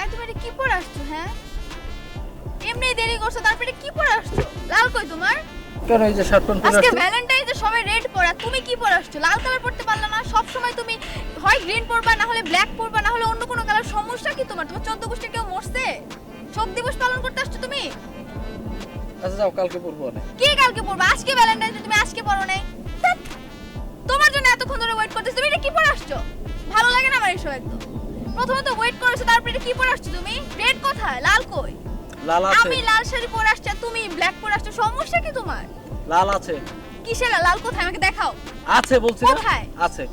এই তুমি কি পরে আসছো হ্যাঁ? এমনি দেরি করছ তারপরে কি পরে আসছো? লাল কই তোমার? কেন এই যে শার্ট প্যান্ট পরে আজকে আসছো? ভ্যালেন্টাইন সবাই রেড পরা তুমি কি পরে আসছো? লাল কালার পরতে পারলে না সব সময় তুমি হয় গ্রিন পরবা না হলে ব্ল্যাক পরবা না হলে অন্য কোনো কালার সমস্যা কি তোমার? তোমার চোদ্দ গোষ্ঠী কেউ মরছে? শোক দিবস পালন করতে আসছো তুমি? আচ্ছা যাও কালকে পরবো কে কালকে পরবা? আজকে ভ্যালেন্টাইন তুমি আজকে পরো নাই। তোমার জন্য এতক্ষণ ধরে ওয়েট করতেছি তুমি এটা কি পরে আসছো? ভালো লাগে না আমার এসব একদম। প্রথমত ওয়েট করেছ তারপরে এটা কি পরে আসছো তুমি? রেড কোথায়? লাল কই? লাল আছে। আমি লাল শাড়ি পরে আসছি আর তুমি ব্ল্যাক পরে আসছো সমস্যা কি তোমার? লাল আছে। কিসের লাল? কোথায়? আমাকে দেখাও। আছে বলছি না? কোথায়? আছে।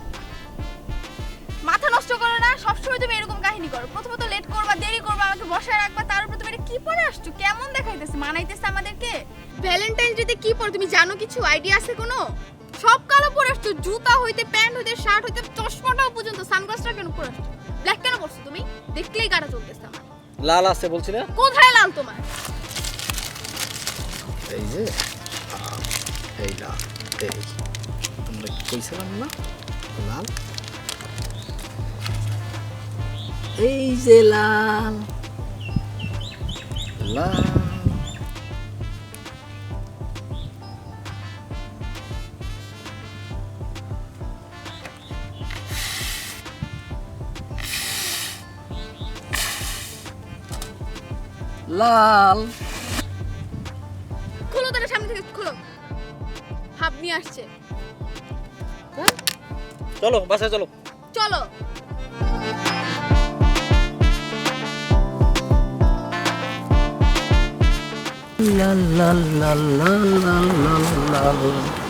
মাথা নষ্ট করো না সবসময় তুমি এরকম কাহিনী করো। প্রথমত লেট করবা দেরি করবা আমাকে বসায় রাখবা তার উপর তুমি এটা কি পরে আসছো? কেমন দেখাইতেছে? মানাইতেছে আমাদেরকে? ভ্যালেন্টাইন ডেতে কি পরে তুমি জানো কিছু? আইডিয়া আছে কোনো? সব জুতা হইতে প্যান্ট হইতে শার্ট হইতে চশমাটাও পর্যন্ত সানগ্লাসটা কেন পরে ব্ল্যাক কেন পরছো তুমি? দেখলেই গাটা চলতেছে আমার। লাল আছে বলছি না কোথায় লাল তোমার? এই যে এই লাল এই আমরা কইছিলাম না? লাল? এই যে লাল। লাল। লাল। খোলো তার সামনে থেকে খোলো। হাফ নিয়ে আসছে। চলো বাসায় চলো। চলো। La la la la la la la la